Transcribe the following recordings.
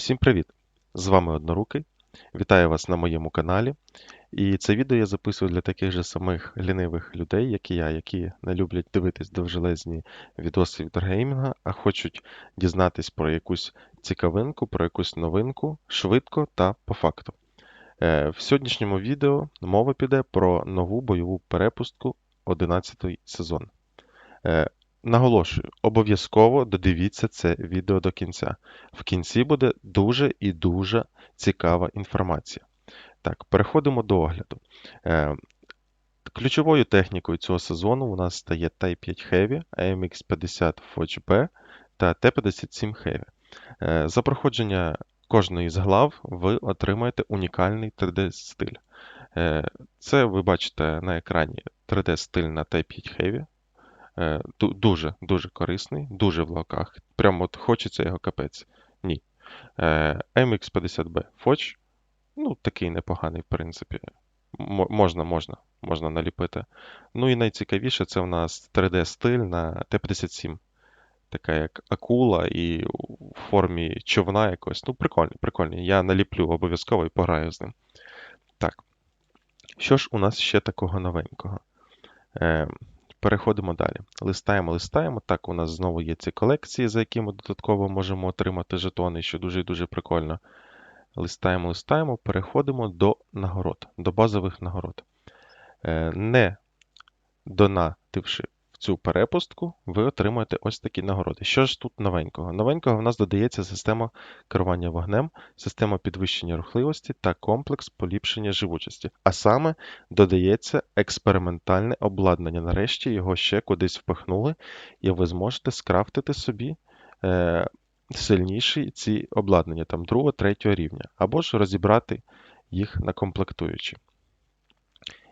Всім привіт! З вами Однорукий. Вітаю вас на моєму каналі. І це відео я записую для таких же самих лінивих людей, як і я, які не люблять дивитись довжелезні відоси від а хочуть дізнатись про якусь цікавинку, про якусь новинку швидко та по факту. Е, В сьогоднішньому відео мова піде про нову бойову перепустку 11 сезон. Наголошую, обов'язково додивіться це відео до кінця. В кінці буде дуже і дуже цікава інформація. Так, переходимо до огляду. Е, Ключовою технікою цього сезону у нас стає Type 5 Heavy, AMX 50 Forge B та T57 Heavy. Е, За проходження кожної з глав ви отримаєте унікальний 3D-стиль. Е, Це ви бачите на екрані 3D-стиль на Type 5 Heavy. Е, ду- Дуже дуже корисний, дуже в локах. Прямо от хочеться його капець. Ні. Е, MX50B Foch, ну, такий непоганий, в принципі. Можна, можна, можна наліпити. Ну і найцікавіше, це в нас 3D-стиль на Т-57. Така як акула і у формі човна якось. Ну, прикольний, прикольний. Я наліплю обов'язково і пограю з ним. Так. Що ж у нас ще такого новенького? Переходимо далі. Листаємо, листаємо. Так, у нас знову є ці колекції, за які ми додатково можемо отримати жетони, що дуже і дуже прикольно. Листаємо, листаємо, переходимо до нагород, до базових нагород. Е, Не донативши цю перепустку, ви отримаєте ось такі нагороди. Що ж тут новенького? Новенького в нас додається система керування вогнем, система підвищення рухливості та комплекс поліпшення живучості. А саме додається експериментальне обладнання. Нарешті його ще кудись впихнули, і ви зможете скрафтити собі е, сильніші ці обладнання, там другого, третього рівня, або ж розібрати їх на комплектуючі.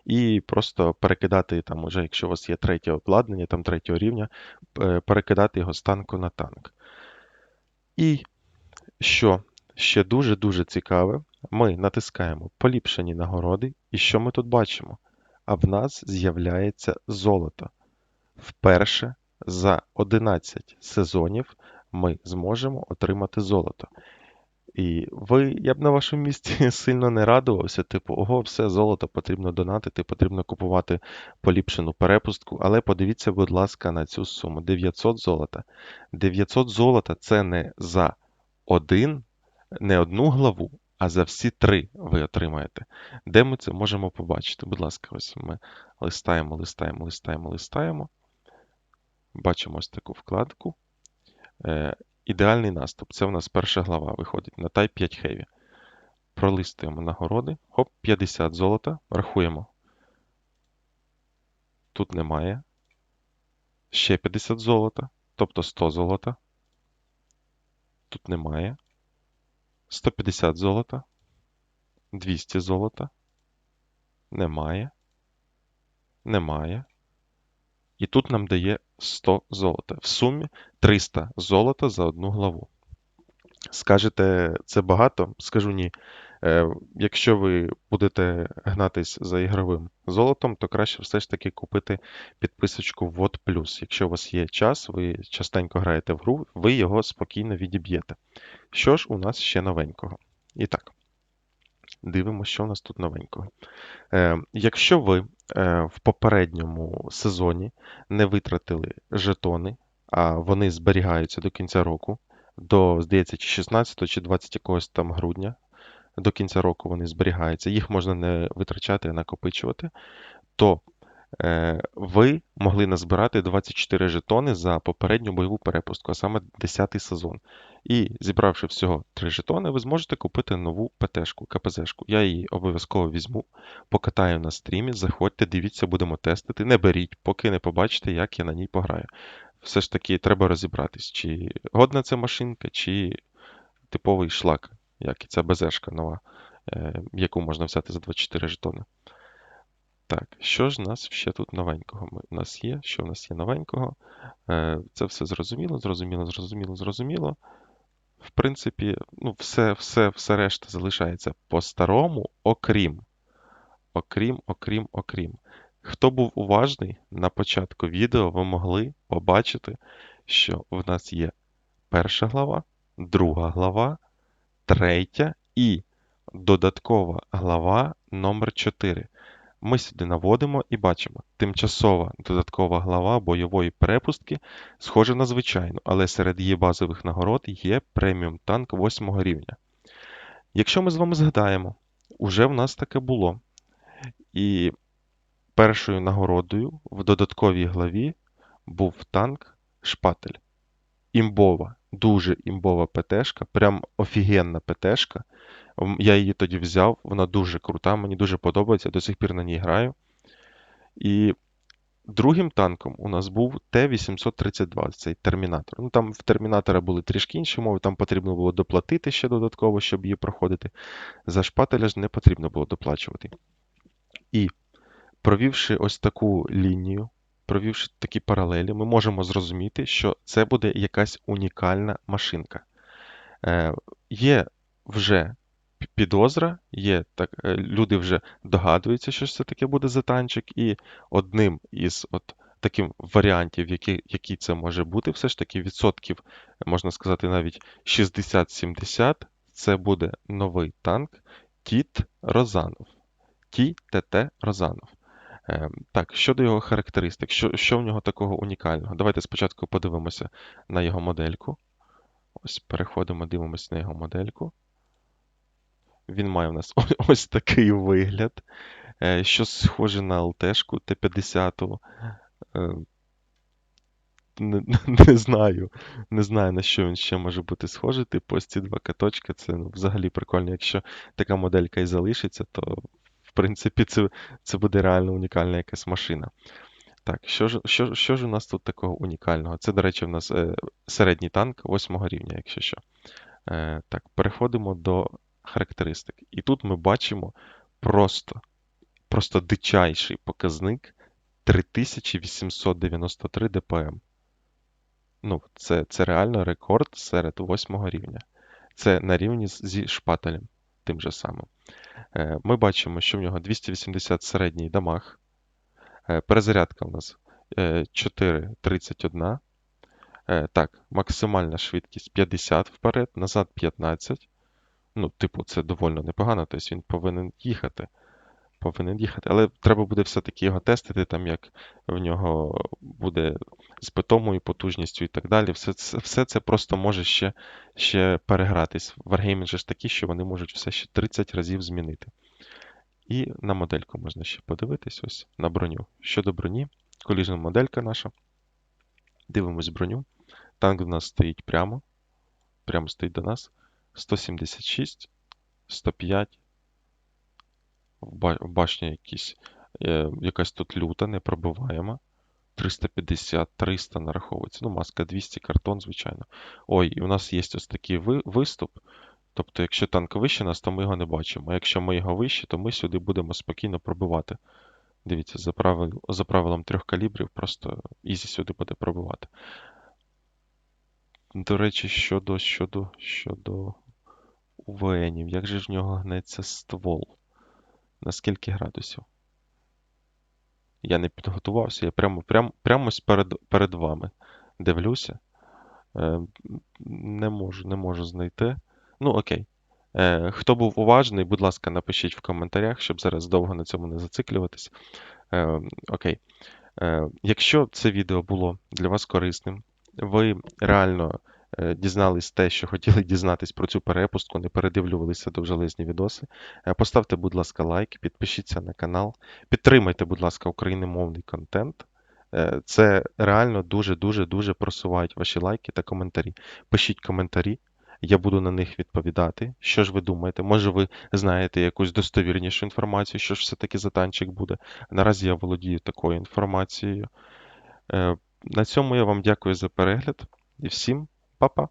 І просто перекидати там, уже, якщо у вас є третє обладнання, там третього рівня, е, перекидати його з танку на танк. І що ще дуже-дуже цікаве, ми натискаємо поліпшені нагороди, і що ми тут бачимо? А в нас з'являється золото. Вперше за 11 сезонів ми зможемо отримати золото. І ви, я б на вашому місці сильно не радувався, типу, ого, все, золото потрібно донатити, потрібно купувати поліпшену перепустку. Але подивіться, будь ласка, на цю суму. 900 золота. 900 золота це не за один, не одну главу, а за всі три ви отримаєте. Де ми це можемо побачити? Будь ласка, ось ми листаємо, листаємо, листаємо, листаємо. Бачимо ось таку вкладку. Ідеальний наступ. Це в нас перша глава виходить на Type 5 Heavy. Пролистуємо нагороди. Хоп, 50 золота. Рахуємо. Тут немає. Ще 50 золота. Тобто 100 золота. Тут немає. 150 золота. 200 золота. Немає. Немає. І тут нам дає 100 золота. В сумі 300 золота за одну главу. Скажете, це багато? Скажу ні. Е, Якщо ви будете гнатись за ігровим золотом, то краще все ж таки купити підписочку VOD+. Якщо у вас є час, ви частенько граєте в гру, ви його спокійно відіб'єте. Що ж у нас ще новенького? І так, дивимося, що у нас тут новенького. Е, Якщо ви е, в попередньому сезоні не витратили жетони, а вони зберігаються до кінця року, до, здається, чи 16 чи 20 якогось там грудня, до кінця року вони зберігаються, їх можна не витрачати, а накопичувати, то ви могли назбирати 24 жетони за попередню бойову перепустку, а саме 10 сезон. І зібравши всього 3 жетони, ви зможете купити нову ПТшку, КПЗшку. Я її обов'язково візьму, покатаю на стрімі, заходьте, дивіться, будемо тестити. Не беріть, поки не побачите, як я на ній пограю. Все ж таки, треба розібратись, чи годна ця машинка, чи типовий шлак, як і ця БЗшка нова, е, яку можна взяти за 24 жетони. Так, що ж у нас ще тут новенького? У нас є, що в нас є новенького? Е, Це все зрозуміло, зрозуміло, зрозуміло, зрозуміло. В принципі, ну, все, все, все решта залишається по-старому, окрім, окрім, окрім, окрім. Хто був уважний, на початку відео ви могли побачити, що в нас є перша глава, друга глава третя і додаткова глава номер 4. Ми сюди наводимо і бачимо, тимчасова додаткова глава бойової перепустки схожа на звичайну, але серед її базових нагород є преміум танк 8 рівня. Якщо ми з вами згадаємо, уже в нас таке було. І першою нагородою в додатковій главі був танк Шпатель. Імбова, дуже імбова ПТшка, прям офігенна ПТшка. Я її тоді взяв, вона дуже крута, мені дуже подобається, до сих пір на ній граю. І другим танком у нас був Т-832, цей термінатор. Ну там в термінатора були трішки інші умови, там потрібно було доплатити ще додатково, щоб її проходити. За шпателя ж не потрібно було доплачувати. І провівши ось таку лінію, провівши такі паралелі, ми можемо зрозуміти, що це буде якась унікальна машинка. Е, Є вже підозра, є так, е, люди вже догадуються, що це таке буде за танчик, і одним із от таким варіантів, які, який це може бути, все ж таки відсотків, можна сказати, навіть 60-70, це буде новий танк Тіт Розанов. ТТ Розанов. Е, Так, щодо його характеристик, що, що в нього такого унікального? Давайте спочатку подивимося на його модельку. Ось переходимо, дивимося на його модельку. Він має в нас ось такий вигляд, е, що схоже на ЛТшку Т-50. Е, Не, не знаю, не знаю, на що він ще може бути схожий. Типу, ось ці два каточки, це ну, взагалі прикольно. Якщо така моделька і залишиться, то в принципі це, це буде реально унікальна якась машина. Так, що ж, що, що ж у нас тут такого унікального? Це, до речі, в нас е, середній танк 8 рівня, якщо що. Е, так, переходимо до характеристик. І тут ми бачимо просто, просто дичайший показник 3893 ДПМ. Ну, це, це реально рекорд серед 8 рівня. Це на рівні зі шпателем тим же самим. Е, Ми бачимо, що в нього 280 середній дамаг. Е, Перезарядка у нас е, 4,31. Е, Так, максимальна швидкість 50 вперед, назад 15. Ну, типу, це доволі непогано, тобто він повинен їхати. Повинен їхати. Але треба буде все-таки його тестити, там як в нього буде з питомою потужністю і так далі. Все це, все це просто може ще, ще перегратись. Wargaming же ж такі, що вони можуть все ще 30 разів змінити. І на модельку можна ще подивитись, ось на броню. Щодо броні, коліжна моделька наша. Дивимось броню. Танк у нас стоїть прямо. Прямо стоїть до нас. 176, 105. В ба- башні якісь, е, якась тут люта, непробиваєма. 350, 300 нараховується. Ну, маска 200, картон, звичайно. Ой, і у нас є ось такий ви- виступ. Тобто, якщо танк вище нас, то ми його не бачимо. А якщо ми його вище, то ми сюди будемо спокійно пробивати. Дивіться, за, правил, за правилом трьох калібрів, просто ізі сюди буде пробивати. До речі, щодо, щодо, щодо УВНів, як же ж в нього гнеться ствол? На скільки градусів? Я не підготувався, я прямо, прямо, прямо перед, перед вами дивлюся. Е, не можу, не можу знайти. Ну, окей. Е, хто був уважний, будь ласка, напишіть в коментарях, щоб зараз довго на цьому не зациклюватись. Е, окей. Е, якщо це відео було для вас корисним, ви реально дізнались те, що хотіли дізнатись про цю перепустку, не передивлювалися довжелезні відоси, е, поставте, будь ласка, лайк, підпишіться на канал, підтримайте, будь ласка, україномовний контент. Е, Це реально дуже-дуже дуже просувають ваші лайки та коментарі. Пишіть коментарі, я буду на них відповідати. Що ж ви думаєте? Може, ви знаєте якусь достовірнішу інформацію, що ж все-таки за танчик буде. Наразі я володію такою інформацією. Е, На цьому я вам дякую за перегляд і всім papa